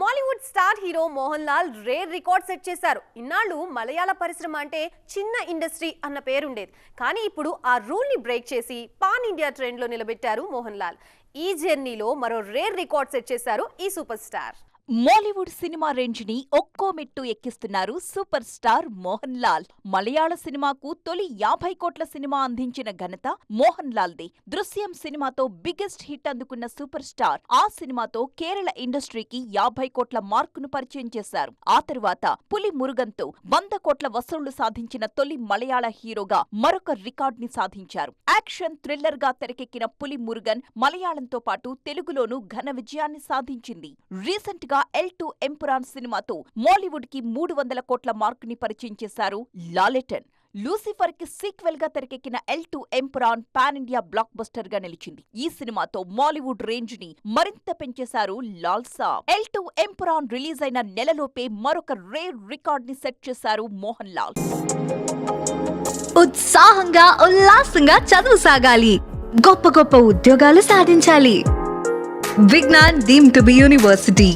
Mollywood star hero Mohan Lal rare record set చేశారు. ఇన్నాళ్ళు మలయాళ పరిశ్రమ అంటే చిన్న ఇండస్ట్రీ అన్న పేరుండేది. కానీ ఇప్పుడు ఆ రూల్ని బ్రేక్ చేసి పాన్ ఇండియా ట్రెండ్లో నిలబెట్టారు మోహన్ లాల్ ఈ జర్నీలో మరో రేర్ రికార్డ్ సెట్ చేశారు ఈ సూపర్ స్టార్. మాలీవుడ్ సినిమా రేంజ్ని ఒక్కో మెట్టు ఎక్కిస్తున్నారు సూపర్ స్టార్ మోహన్ లాల్. మలయాళ సినిమాకు తొలి యాభై కోట్ల సినిమా అందించిన ఘనత మోహన్ లాల్ దే దృశ్యం సినిమాతో బిగ్గెస్ట్ హిట్ అందుకున్న సూపర్ స్టార్ ఆ సినిమాతో కేరళ ఇండస్ట్రీకి యాభై కోట్ల మార్కును పరిచయం చేశారు. ఆ తరువాత పులి మురుగన్తో వంద కోట్ల వసూళ్ళు సాధించిన తొలి మలయాళ హీరోగా మరొక రికార్డ్ని సాధించారు. యాక్షన్ థ్రిల్లర్గా తెరకెక్కిన పులి మురుగన్ మలయాళంతో పాటు తెలుగులోనూ ఘన విజయాన్ని సాధించింది. రీసెంట్ గా ఎల్ టు ఎంపురాన్ సినిమాతో మాలీవుడ్కి మూడు వందల కోట్ల మార్క్ని పరిచయం చేశారు లాలెటన్. లూసిఫర్కి సీక్వెల్గా తెరకెక్కిన L two Empuraan pan India black బస్టర్గా నిలిచింది. ఈ సినిమాతో మాలీవుడ్ రేంజ్ని మరింత పెంచేశారు లాల్సా ఎల్ టు ఎంపురాన్ రిలీజ్ అయిన నెలలోపే మరొక రేర్ రికార్డ్ని సెట్ చేశారు మోహన్ లాల్. ఉత్సాహంగా ఉల్లాసంగా చదువు సాగాలి. గొప్ప గొప్ప ఉద్యోగాలు సాధించాలి. Vignan deem to be university.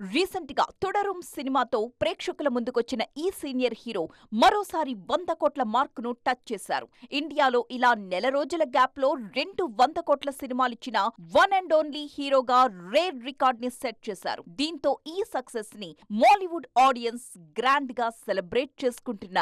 రీసెంట్గా తొడరుం సినిమాతో ప్రేక్షకుల ముందుకొచ్చిన ఈ సీనియర్ హీరో మరోసారి వంద కోట్ల మార్కును టచ్ చేశారు. ఇండియాలో ఇలా నెల రోజుల గ్యాప్లో రెండు వంద కోట్ల సినిమాలిచ్చిన వన్ అండ్ ఓన్లీ హీరోగా రేర్ రికార్డ్ని సెట్ చేశారు. దీంతో ఈ సక్సెస్ని మాలీవుడ్ ఆడియన్స్ గ్రాండ్గా సెలబ్రేట్ చేసుకుంటున్నారు.